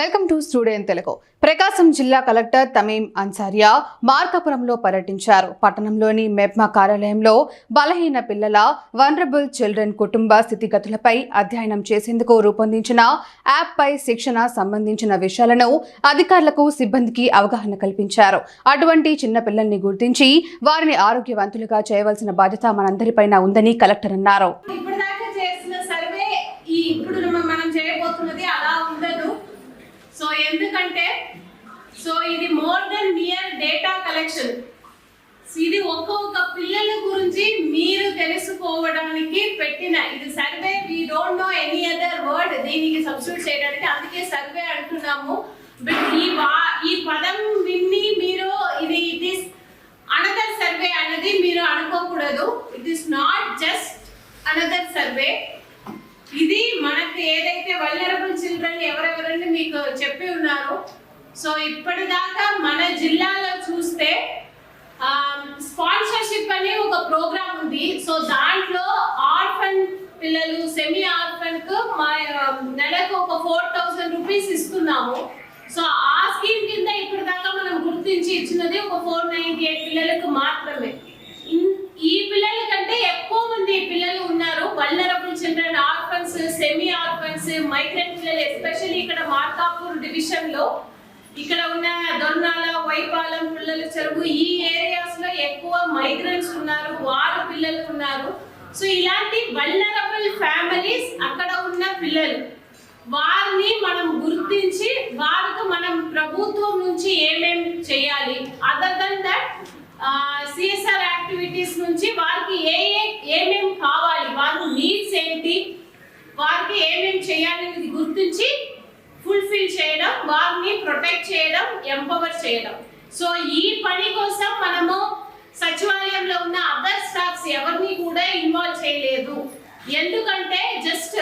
Welcome to studio Telugu. Prakasam జిల్లా collector తమీం Ansaria మార్కాపురంలో పర్యటించారు. పట్టణంలోని మెప్మా కార్యాలయంలో బలహీన పిల్లల వనరబుల్ చిల్డ్రన్ కుటుంబ స్థితిగతులపై అధ్యయనం చేసేందుకు రూపొందించిన యాప్పై శిక్షణ సంబంధించిన విషయాలను అధికారులకు సిబ్బందికి అవగాహన కల్పించారు. అటువంటి చిన్న పిల్లల్ని గుర్తించి వారిని ఆరోగ్యవంతులుగా చేయవలసిన బాధ్యత మనందరిపైన ఉందని కలెక్టర్ అన్నారు. ఇప్పుడు మనం చేయబోతున్నది అలా ఉండదు. సో ఎందుకంటే సో ఇది more than mere data collection ఇది ఒక్కొక్క పిల్లల గురించి మీరు తెలుసుకోవడానికి పెట్టిన ఇది survey we don't know any other word దీనికి సబ్స్టిట్యూట్ చేయడానికి. అందుకే సర్వే అంటున్నాము. బట్ ఈ వా ఈ పదం విన్ని మీరు ఇది ఇట్ ఈస్ అనదర్ సర్వే అనేది మీరు అనుకోకూడదు. It is not just another survey ఇది మనకి ఏదైతే మీకు చెప్పి ఉన్నారు. సో ఇప్పటిదాకా మన జిల్లాలో చూస్తే స్పాన్సర్షిప్ అనే ఒక ప్రోగ్రామ్ ఉంది. సో దాంట్లో ఆర్ఫన్ పిల్లలు సెమీ ఆర్ఫన్కు మా నెలకు ఒక ఫోర్ థౌసండ్ రూపీస్ ఇస్తున్నాము. సో ఆ స్కీమ్ కింద ఇప్పటిదాకా మనం గుర్తించి ఇచ్చినది ఒక ఫోర్ నైన్టీ ఎయిట్ పిల్లలకు మాత్రమే. ఈ పిల్లల కంటే ఎక్కువ మంది పిల్లలు ఉన్నారు vulnerable children orphans semi orphans migrant పిల్లలు ఎస్పెషల్లీ ఇక్కడ మార్కాపూర్ డివిజన్లో ఇక్కడ ఉన్న దొన్నాల వైపాలెం పిల్లలు చెరువు ఈ ఏరియాస్లో ఎక్కువ మైగ్రెంట్స్ ఉన్నారు వారు పిల్లలు ఉన్నారు. సో ఇలాంటి వల్నరబుల్ ఫ్యామిలీస్ అక్కడ ఉన్న పిల్లలు వారిని మనం గుర్తించి వారికి మనం ప్రభుత్వం నుంచి ఏమేమి చేయాలి? Other than that CSR activities నుంచి వారికి ఏ ఏ ఏమేం కావాలి వారి నీడ్స్ ఏంటి వారికి ఏమేం చేయాలి అనేది గుర్తించి ఫుల్ఫిల్ చేయడం వారిని ప్రొటెక్ట్ చేయడం ఎంపవర్ చేయడం. సో ఈ పని కోసం మనము సచివాలయంలో ఉన్న అదర్ స్టాఫ్స్ ఎవరిని కూడా ఇన్వాల్వ్ చేయలేదు. ఎందుకంటే జస్ట్